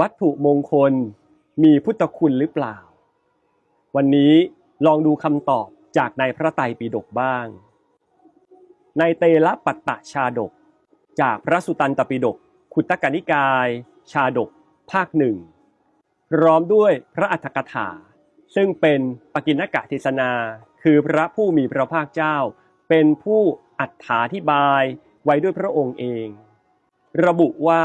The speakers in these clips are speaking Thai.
วัตถุมงคลมีพุทธคุณหรือเปล่า วันนี้ลองดูคำตอบจากในพระไตรปิฎกบ้าง ในเตระปัตตชาดก จากพระสุตันตปิฎกขุตกนิกาย ชาดก ภาคหนึ่งพร้อมด้วยพระอัฏฐกถา ซึ่งเป็นปกิณกะเทศนา คือพระผู้มีพระภาคเจ้า เป็นผู้อัฏฐาธิบายไว้ด้วยพระองค์เอง ระบุว่า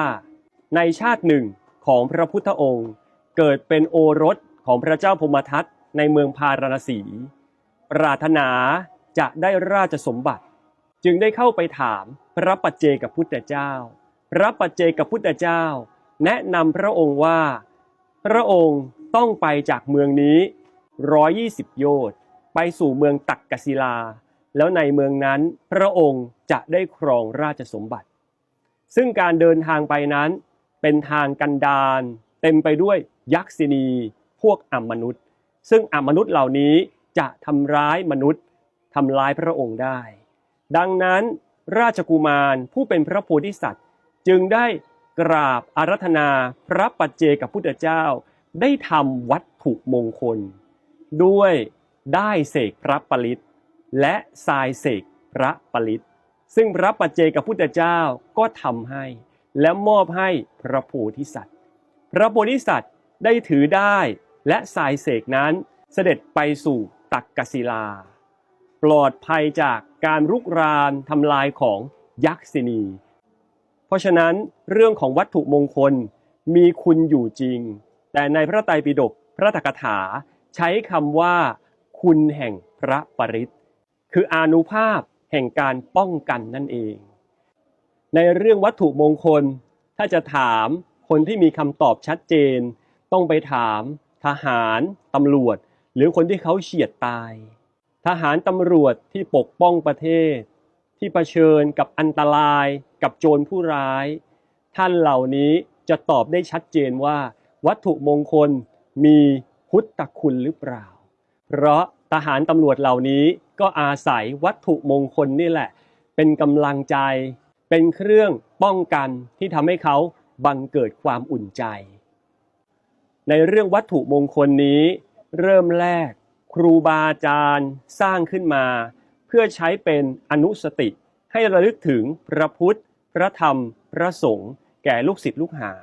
ในชาติหนึ่ง ของพระพุทธองค์ เกิดเป็นโอรสของพระเจ้าพมทัตในเมืองพาราณสี ปรารถนาจะได้ราชสมบัติ จึงได้เข้าไปถามพระปัจเจกับพุทธเจ้า พระปัจเจกับพุทธเจ้า แนะนำพระองค์ว่า พระองค์ต้องไปจากเมืองนี้ 120 โยชน์ไปสู่เมืองตักกศิลา แล้วในเมืองนั้นพระองค์จะได้ครองราชสมบัติ ซึ่งการเดินทางไปนั้น เป็นทางกันดารเต็มไปด้วยยักษินี พวกอมนุษย์ ซึ่งอมนุษย์เหล่านี้จะทำร้ายมนุษย์ทำร้ายพระองค์ได้ ดังนั้นราชกุมารผู้เป็นพระโพธิสัตว์ จึงได้กราบอารัธนาพระปัจเจกับพุทธเจ้า ได้ทำวัตถุมงคล ด้วยได้เสกพระปริตและทรายเสกพระปริตซึ่งพระปัจเจกับพุทธเจ้าก็ทำให้ และมอบให้พระโพธิสัตว์ พระโพธิสัตว์ได้ถือได้และทรายเสกนั้นเสด็จไปสู่ตักกศิลา ปลอดภัยจากการรุกรานทำลายของยักษินี เพราะฉะนั้นเรื่องของวัตถุมงคลมีคุณอยู่จริง แต่ในพระไตรปิฎกพระตถกถาใช้คำว่า คุณแห่งพระปริตคืออานุภาพแห่งการป้องกันนั่นเอง ในเรื่องวัตถุมงคล ถ้าจะถามคนที่มีคำตอบชัดเจน ต้องไปถามทหารตำรวจ หรือคนที่เขาเฉียดตาย ทหารตำรวจที่ปกป้องประเทศ ที่เผชิญกับอันตรายกับโจรผู้ร้าย ท่านเหล่านี้จะตอบได้ชัดเจนว่า วัตถุมงคลมีพุทธคุณหรือเปล่า เพราะทหารตำรวจเหล่านี้ก็อาศัยวัตถุมงคลนี่แหละ เป็นกำลังใจ เป็นเครื่องป้องกันที่ทำให้เขาบังเกิดความอุ่นใจ ในเรื่องวัตถุมงคลนี้ เริ่มแรก ครูบาอาจารย์สร้างขึ้นมา เพื่อใช้เป็นอนุสติ ให้ระลึกถึงพระพุทธ พระธรรม พระสงฆ์แก่ลูกศิษย์ลูกหา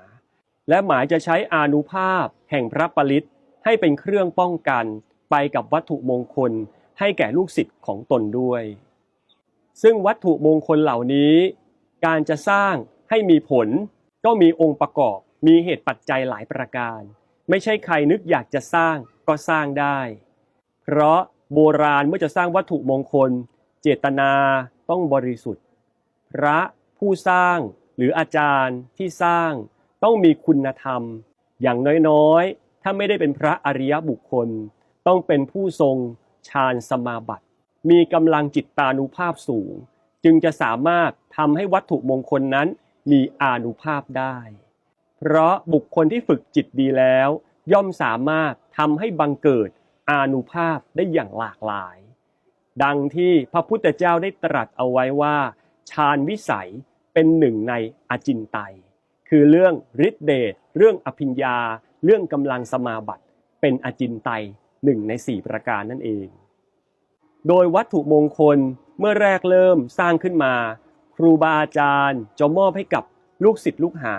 และหมายจะใช้อานุภาพแห่งพระปริตให้เป็นเครื่องป้องกันไปกับวัตถุมงคลให้แก่ลูกศิษย์ของตนด้วย ซึ่งวัตถุมงคลเหล่านี้ การจะสร้างให้มีผลก็มีองค์ประกอบ มีเหตุปัจจัยหลายประการ ไม่ใช่ใครนึกอยากจะสร้างก็สร้างได้ เพราะโบราณเมื่อจะสร้างวัตถุมงคล เจตนาต้องบริสุทธิ์ พระผู้สร้างหรืออาจารย์ที่สร้างต้องมีคุณธรรม อย่างน้อยๆ ถ้าไม่ได้เป็นพระอริยบุคคล ต้องเป็นผู้ทรงฌานสมาบัติ มีกำลังจิตตานุภาพสูง จึงจะสามารถทำให้วัตถุมงคลนั้นมีอานุภาพได้ เพราะบุคคลที่ฝึกจิตดีแล้ว ย่อมสามารถทำให้บังเกิดอานุภาพได้อย่างหลากหลาย ดังที่พระพุทธเจ้าได้ตรัสเอาไว้ว่าฌานวิสัยเป็นหนึ่งในอจินไตย คือเรื่องฤทธิเดชเรื่องอภิญญา เรื่องกำลังสมาบัติ เป็นอจินไตยหนึ่งในสี่ประการนั่นเอง โดยวัตถุมงคล เมื่อแรกเริ่มสร้างขึ้นมา ครูบาอาจารย์จะมอบให้กับลูกศิษย์ลูกหา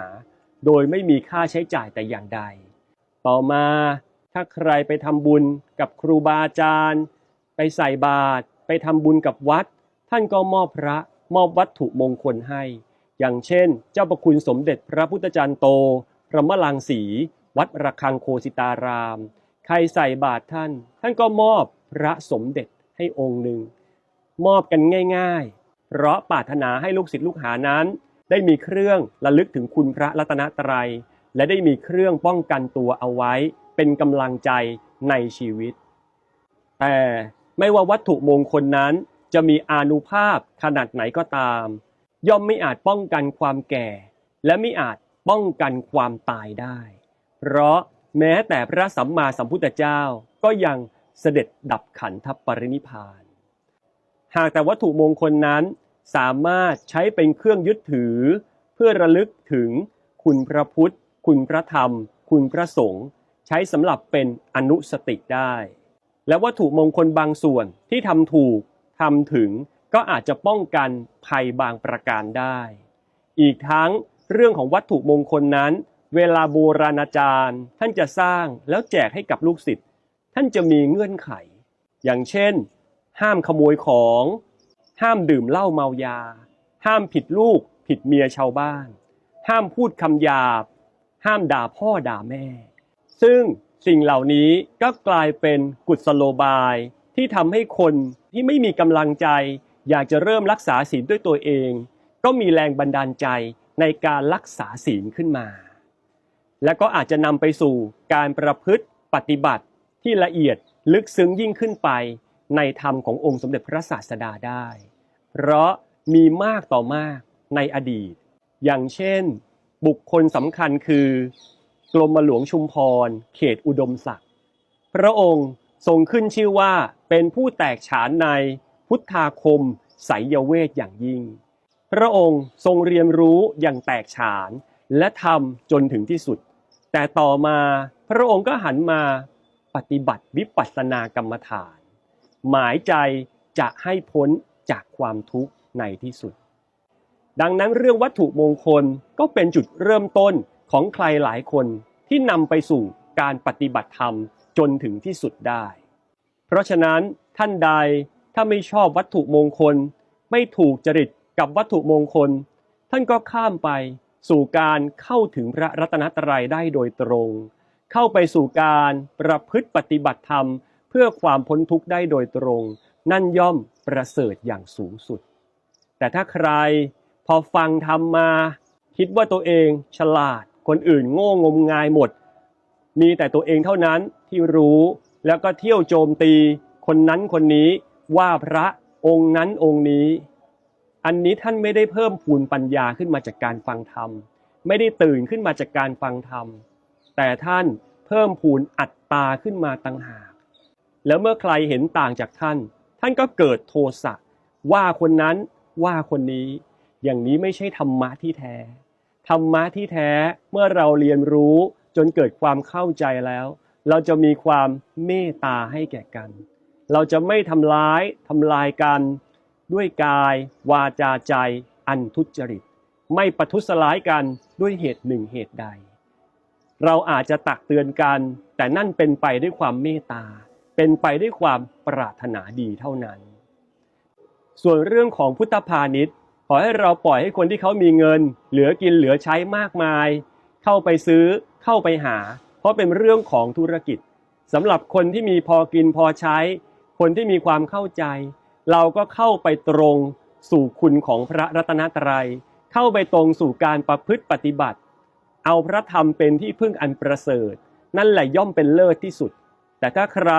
โดยไม่มีค่าใช้จ่ายแต่อย่างใด ต่อมาถ้าใครไปทำบุญกับครูบาอาจารย์ ไปใส่บาตรไปทำบุญกับวัด ท่านก็มอบพระมอบวัตถุมงคลให้ อย่างเช่น เจ้าประคุณสมเด็จพระพุทธจารย์โต พระมลังสี วัดระฆังโคสิตาราม ใครใส่บาตรท่าน ท่านก็มอบพระสมเด็จให้องค์หนึ่ง มอบกันง่ายๆ เพราะปรารถนาให้ลูกศิษย์ลูกหานั้น ได้มีเครื่องระลึกถึงคุณพระรัตนตรัย และได้มีเครื่องป้องกันตัวเอาไว้ เป็นกำลังใจในชีวิต แต่ไม่ว่าวัตถุมงคลนั้นจะมีอานุภาพขนาดไหนก็ตาม ย่อมไม่อาจป้องกันความแก่ และไม่อาจป้องกันความตายได้ เพราะแม้แต่พระสัมมาสัมพุทธเจ้าก็ยังเสด็จดับขันธปรินิพาน หากแต่วัตถุมงคลนั้นสามารถใช้เป็นเครื่องยึดถือ เพื่อระลึกถึงคุณพระพุทธ คุณพระธรรม คุณพระสงฆ์ใช้สำหรับเป็นอนุสติได้ และวัตถุมงคลบางส่วนที่ทำถูกทำถึงก็อาจจะป้องกันภัยบางประการได้ อีกทั้งเรื่องของวัตถุมงคลนั้น เวลาโบราณอาจารย์ ท่านจะสร้างแล้วแจกให้กับลูกศิษย์ท่านจะมีเงื่อนไข อย่างเช่น ห้ามขโมยของ ห้ามดื่มเหล้าเมายา ห้ามผิดลูกผิดเมียชาวบ้าน ห้ามพูดคำหยาบ ห้ามด่าพ่อด่าแม่ ซึ่งสิ่งเหล่านี้ก็กลายเป็นกุศโลบายที่ทำให้คนที่ไม่มีกำลังใจ อยากจะเริ่มรักษาศีลด้วยตัวเอง ก็มีแรงบันดาลใจในการรักษาศีลขึ้นมา และก็อาจจะนำไปสู่การประพฤติปฏิบัติที่ละเอียดลึกซึ้งยิ่งขึ้นไป ในธรรมขององค์สมเด็จพระศาสดาได้ เพราะมีมากต่อมากในอดีต อย่างเช่น บุคคลสำคัญคือกรมหลวงชุมพร เขตอุดมศักดิ์พระองค์ทรงขึ้นชื่อว่าเป็นผู้แตกฉานในพุทธาคมไสยเวทอย่างยิ่ง พระองค์ทรงเรียนรู้อย่างแตกฉานและทำจนถึงที่สุด แต่ต่อมาพระองค์ก็หันมาปฏิบัติวิปัสสนากรรมฐาน หมายใจจะให้พ้นจากความทุกข์ในที่สุด ดังนั้นเรื่องวัตถุมงคลก็เป็นจุดเริ่มต้นของใครหลายคนที่นำไปสู่การปฏิบัติธรรมจนถึงที่สุดได้ เพราะฉะนั้นท่านใดถ้าไม่ชอบวัตถุมงคล ไม่ถูกจริตกับวัตถุมงคล ท่านก็ข้ามไปสู่การเข้าถึงพระรัตนตรัยได้โดยตรง เข้าไปสู่การประพฤติปฏิบัติธรรม พื่อความพ้นทุกข์ได้โดยตรง นั่นย่อมประเสริฐอย่างสูงสุด แต่ถ้าใครพอฟังธรรมมา คิดว่าตัวเองฉลาด คนอื่นโง่งมงายหมด มีแต่ตัวเองเท่านั้นที่รู้แล้วก็เที่ยวโจมตี คนนั้นคนนี้ว่าพระองค์นั้นองค์นี้ อันนี้ท่านไม่ได้เพิ่มพูนปัญญาขึ้นมาจากการฟังธรรม ไม่ได้ตื่นขึ้นมาจากการฟังธรรม แต่ท่านเพิ่มพูนอัตตาขึ้นมาต่างหาก แล้วเมื่อใครเห็นต่างจากท่าน ท่านก็เกิดโทสะว่าคนนั้นว่าคนนี้ อย่างนี้ไม่ใช่ธรรมะที่แท้ ธรรมะที่แท้เมื่อเราเรียนรู้จนเกิดความเข้าใจแล้ว เราจะมีความเมตตาให้แก่กัน เราจะไม่ทำร้ายทำลายกันด้วยกาย วาจาใจ อันทุจริต ไม่ประทุษร้ายกันด้วยเหตุหนึ่งเหตุใด เราอาจจะตักเตือนกัน แต่นั่นเป็นไปด้วยความเมตตา เป็นไปด้วยความปรารถนาดีเท่านั้น ส่วนเรื่องของพุทธพาณิชย์ ขอให้เราปล่อยให้คนที่เขามีเงิน เหลือกินเหลือใช้มากมาย เข้าไปซื้อเข้าไปหา เพราะเป็นเรื่องของธุรกิจสำหรับคนที่มีพอกินพอใช้ คนที่มีความเข้าใจ เราก็เข้าไปตรงสู่คุณของพระรัตนตรัย เข้าไปตรงสู่การประพฤติปฏิบัติ เอาพระธรรมเป็นที่พึ่งอันประเสริฐ นั่นแหละย่อมเป็นเลิศที่สุด แต่ถ้าใคร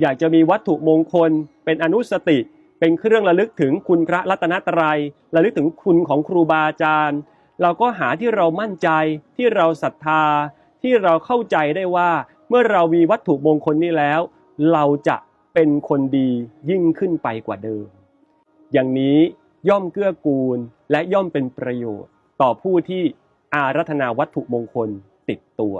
อยากจะมีวัตถุมงคล เป็นอนุสติ เป็นเครื่องระลึกถึงคุณพระรัตนตรัยระลึกถึงคุณของครูบาอาจารย์ เราก็หาที่เรามั่นใจที่เราศรัทธา ที่เราเข้าใจได้ว่าเมื่อเรามีวัตถุมงคลนี้แล้ว เราจะเป็นคนดียิ่งขึ้นไปกว่าเดิม อย่างนี้ย่อมเกื้อกูลและย่อมเป็นประโยชน์ ต่อผู้ที่อารัธนาวัตถุมงคลติดตัว